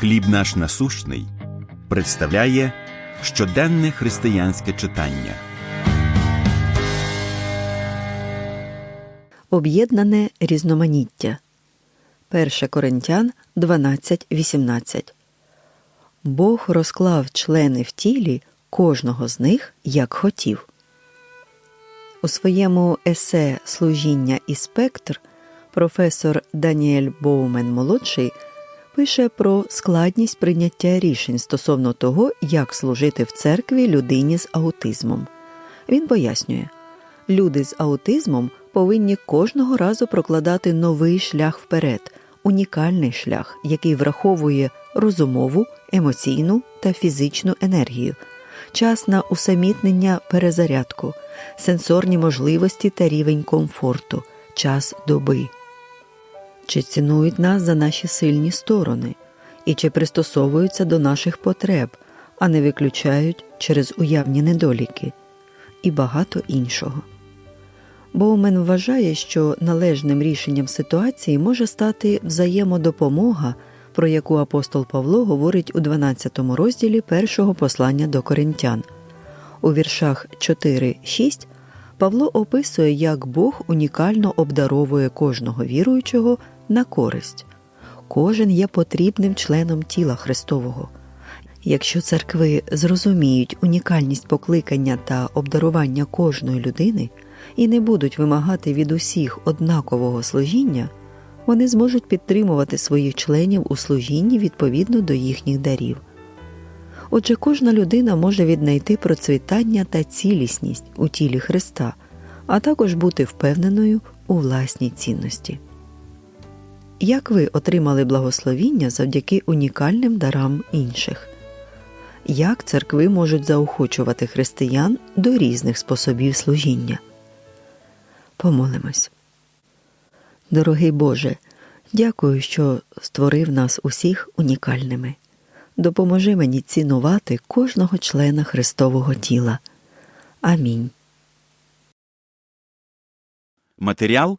Хліб наш насущний представляє щоденне християнське читання. Об'єднане різноманіття. 1 Коринтян 12.18 Бог розклав члени в тілі кожного з них як хотів. У своєму есе Служіння і спектр професор Даніель Боумен молодший пише про складність прийняття рішень стосовно того, як служити в церкві людині з аутизмом. Він пояснює, люди з аутизмом повинні кожного разу прокладати новий шлях вперед, унікальний шлях, який враховує розумову, емоційну та фізичну енергію, час на усамітнення перезарядку, сенсорні можливості та рівень комфорту, час доби. Чи цінують нас за наші сильні сторони, і чи пристосовуються до наших потреб, а не виключають через уявні недоліки, і багато іншого. Боумен вважає, що належним рішенням ситуації може стати взаємодопомога, про яку апостол Павло говорить у 12 розділі першого послання до коринтян. У віршах 4-6 Павло описує, як Бог унікально обдаровує кожного віруючого на користь. Кожен є потрібним членом тіла Христового. Якщо церкви зрозуміють унікальність покликання та обдарування кожної людини і не будуть вимагати від усіх однакового служіння, вони зможуть підтримувати своїх членів у служінні відповідно до їхніх дарів. Отже, кожна людина може віднайти процвітання та цілісність у тілі Христа, а також бути впевненою у власній цінності. Як ви отримали благословіння завдяки унікальним дарам інших? Як церкви можуть заохочувати християн до різних способів служіння? Помолимось. Дорогий Боже, дякую, що створив нас усіх унікальними. Допоможи мені цінувати кожного члена Христового тіла. Амінь. Матеріал